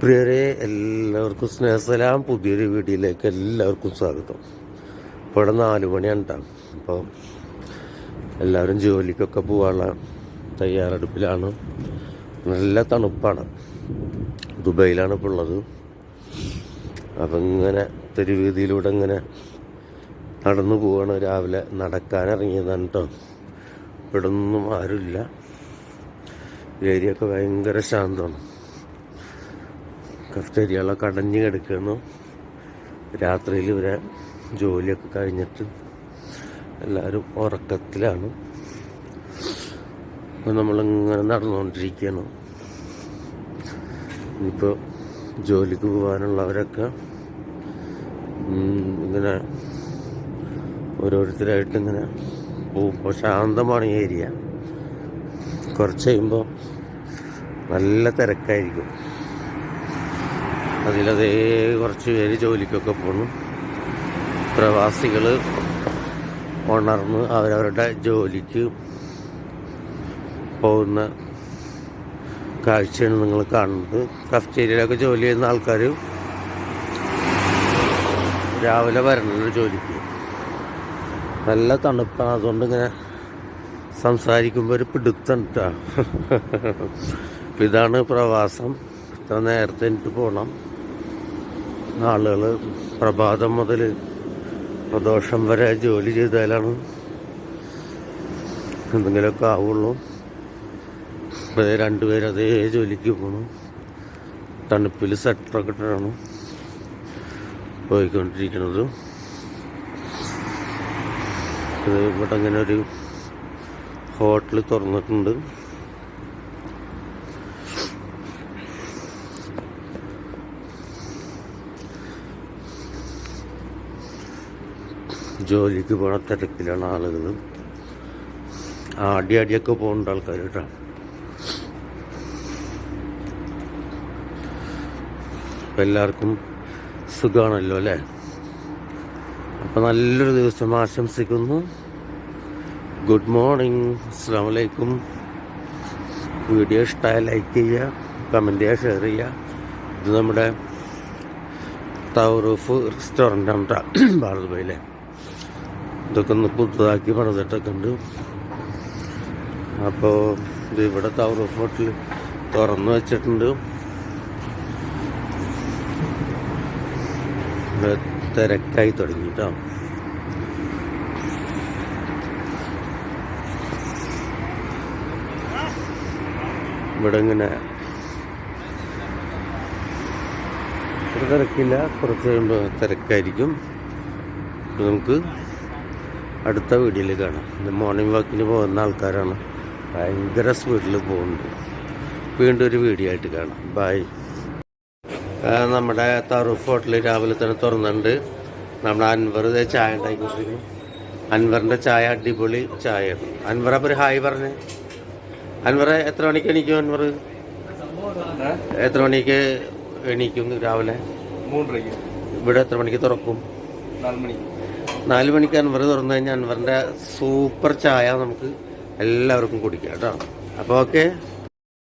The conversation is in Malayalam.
പ്രിയരെ എല്ലാവർക്കും സ്നേഹസലാം. പുതിയൊരു വീഡിയോയിലേക്ക് എല്ലാവർക്കും സ്വാഗതം. ഇപ്പോൾ ഇവിടെ നാല് മണിയാണ് കേട്ടോ അപ്പോൾ എല്ലാവരും ജോലിക്കൊക്കെ പോകാനുള്ള തയ്യാറെടുപ്പിലാണ്. നല്ല തണുപ്പാണ്. ദുബൈയിലാണ് ഇപ്പോൾ ഉള്ളത്. അപ്പം ഇങ്ങനെ തെരുവീതിയിലൂടെ ഇങ്ങനെ നടന്നു പോവാണ്. രാവിലെ നടക്കാനിറങ്ങിയതാണ് കേട്ടോ ഇവിടെ ഒന്നും ആരുമില്ല. ഏരിയൊക്കെ ഭയങ്കര ശാന്തമാണ്. കഫ്റ്റേരിയകളൊക്കെ അടഞ്ഞു കിടക്കുന്നു രാത്രിയിൽ ഇവരെ ജോലിയൊക്കെ കഴിഞ്ഞിട്ട് എല്ലാവരും ഉറക്കത്തിലാണ്. അപ്പോൾ നമ്മളിങ്ങനെ നടന്നുകൊണ്ടിരിക്കുകയാണ്. ഇനിയിപ്പോൾ ജോലിക്ക് പോകാനുള്ളവരൊക്കെ ഇങ്ങനെ ഓരോരുത്തരായിട്ട് ഇങ്ങനെ പോകും ഇപ്പോൾ ശാന്തമാണ് ഈ ഏരിയ. കുറച്ച് കഴിയുമ്പോൾ നല്ല തിരക്കായിരിക്കും. അതിലതേ കുറച്ച് പേര് ജോലിക്കൊക്കെ പോകുന്നു പ്രവാസികൾ ഉണർന്ന് അവരവരുടെ ജോലിക്ക് പോകുന്ന കാഴ്ചയാണ് നിങ്ങൾ കാണുന്നത്. കഫ്റ്റേരിയയിലൊക്കെ ജോലി ചെയ്യുന്ന ആൾക്കാർ രാവിലെ വരണല്ലോ ജോലിക്ക്. നല്ല തണുപ്പാണ്. അതുകൊണ്ട് ഇങ്ങനെ സംസാരിക്കുമ്പോൾ ഒരു പിടുത്തം ട്ടാ. ഇതാണ് പ്രവാസം. ഇത്ര നേരത്തെ എനിക്ക് പോകണം ആളുകൾ പ്രഭാതം മുതൽ പ്രദോഷം വരെ ജോലി ചെയ്താലാണ് എന്തെങ്കിലുമൊക്കെ ആവുള്ളൂ. അതേ രണ്ടുപേരും അതേ ജോലിക്ക് പോകണം തണുപ്പിൽ സെറ്ററൊക്കെ ഇട്ടാണ് പോയിക്കൊണ്ടിരിക്കുന്നത്. ഇത് ഇവിടെ അങ്ങനെ ഒരു ഹോട്ടൽ തുറന്നിട്ടുണ്ട്. ജോലിക്ക് പോണ തിരക്കിലാണ് ആളുകൾ ആടി അടിയൊക്കെ പോകുന്നുണ്ട് ആൾക്കാർ കേട്ടോ. അപ്പം എല്ലാവർക്കും സുഖമാണല്ലോ അല്ലേ? അപ്പം നല്ലൊരു ദിവസം ആശംസിക്കുന്നു. Good morning. അസ്സാം വീഡിയോ ഇഷ്ടമായ ലൈക്ക് ചെയ്യുക കമന്റ് ചെയ്യുക ഷെയർ ചെയ്യുക. ഇത് നമ്മുടെ തവറൂഫ് റെസ്റ്റോറന്റ് ആണ് ഭാരതബയിലെ ഇതൊക്കെ ഒന്ന് പുതുതാക്കി പണിതിട്ടൊക്കെ ഉണ്ട് അപ്പോൾ ഇത് ഇവിടെ ടവർ ഓഫ് ഹോട്ടൽ തുറന്നു വെച്ചിട്ടുണ്ട്. തിരക്കായി തുടങ്ങി കേട്ടോ ഇവിടെ ഇങ്ങനെ തിരക്കില്ല. കുറച്ച് കഴിയുമ്പോൾ തിരക്കായിരിക്കും. നമുക്ക് അടുത്ത വീഡിയോയിൽ കാണാം. ഇത് മോർണിംഗ് വാക്കിന് പോകുന്ന ആൾക്കാരാണ്. ഭയങ്കര സ്പീഡിൽ പോകുന്നത് വീണ്ടും ഒരു വീഡിയോ ആയിട്ട് കാണാം. ബായ് നമ്മുടെ തറൂഫ് ഹോട്ടൽ രാവിലെ തന്നെ തുറന്നുണ്ട് നമ്മുടെ അൻവർ ചായ ഉണ്ടാക്കിക്കൊണ്ടിരിക്കുന്നു. അൻവറിന്റെ ചായ അടിപൊളി ചായയാണ്. അൻവർ അപ്പോൾ ഒരു ഹായ് പറഞ്ഞേ. അൻവർ എത്ര മണിക്ക് എണീക്കും അൻവർ? എത്ര മണിക്ക് എണീക്കും രാവിലെ? മൂന്നരയ്ക്ക്. ഇവിടെ എത്ര മണിക്ക് തുറക്കും? നാല് മണിക്ക്. നാല് മണിക്ക് അൻവർ തുറന്നു കഴിഞ്ഞാൽ അൻവറിന്റെ സൂപ്പർ ചായ നമുക്ക് എല്ലാവർക്കും കുടിക്കാം കേട്ടോ. അപ്പോൾ ഓക്കെ